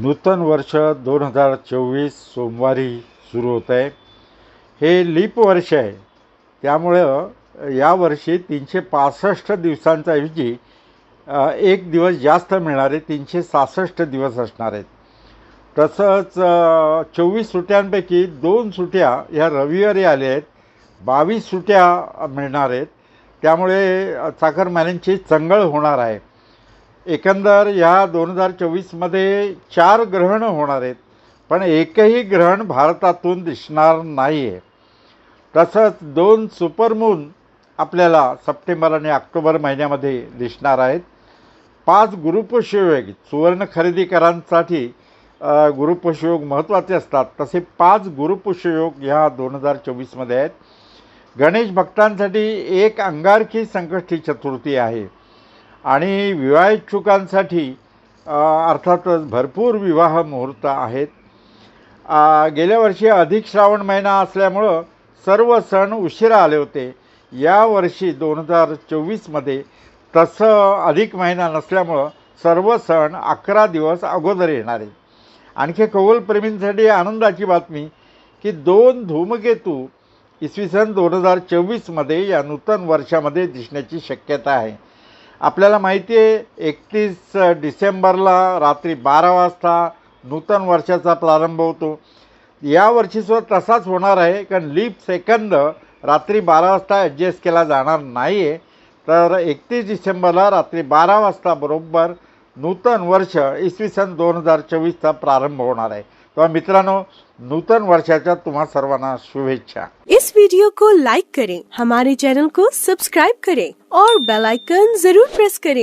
नूतन वर्ष दोन हजार चोवीस सोमवारी सुरू होत आहे हे लीप वर्ष आहे. त्यामुळं यावर्षी तीनशे पासष्ट दिवसांच्याऐवजी एक दिवस जास्त मिळणार आहे तीनशे सहासष्ट दिवस असणार आहेत. तसंच चोवीस सुट्ट्यांपैकी दोन सुट्ट्या ह्या रविवारी आल्या आहेत. बावीस सुट्ट्या मिळणार आहेत. त्यामुळे चाकरमान्यांची चंगळ होणार आहे. एकंदर ह्या दोन हजार चोवीसमध्ये चार ग्रहण होणार आहेत पण एकही ग्रहण भारतातून दिसणार नाही आहे तसंच दोन सुपरमून आपल्याला सप्टेंबर आणि ऑक्टोबर महिन्यामध्ये दिसणार आहेत. पाच गुरुपुष्ययोग सुवर्ण खरेदीकरांसाठी अ, महत्त्वाचे असतात. तसे पाच गुरुपुष्ययोग ह्या दोन हजार चोवीसमध्ये आहेत. गणेश भक्तांसाठी एक अंगारकी संकष्टी चतुर्थी आहे. आणि विवाहिच्छुकांसाठी अर्थातच भरपूर विवाह मुहूर्त आहेत. गेल्या वर्षी अधिक श्रावण महिना असल्यामुळं सर्व सण उशिरा आले होते. या वर्षी दोन हजार चोवीसमध्ये तसं अधिक महिना नसल्यामुळं सर्व सण अकरा दिवस अगोदर येणार आहेत. आणखी खगोलप्रेमींसाठी आनंदाची बातमी की दोन धूमकेतू इसवी सन दोन हजार चोवीसमध्ये या नूतन वर्षामध्ये दिसण्याची शक्यता आहे. आपल्याला माहिती आहे एकतीस डिसेंबरला रात्री बारा वाजता नूतन वर्षाचा प्रारंभ होतो. यावर्षीसुद्धा तसाच होणार आहे कारण लीप सेकंद रात्री बारा वाजता ॲडजस्ट केला जाणार नाही आहे तर एकतीस डिसेंबरला रात्री बारा वाजता बरोबर नूतन वर्ष इसवी सन दोन हजार चोवीसचा प्रारंभ होणार आहे. तेव्हा मित्रांनो नूतन वर्षाच्या तुम्हा सर्वांना शुभेच्छा. इस वीडियो को लाइक करें हमारे चैनल को सब्सक्राइब करें और बेल आइकन जरूर प्रेस करें।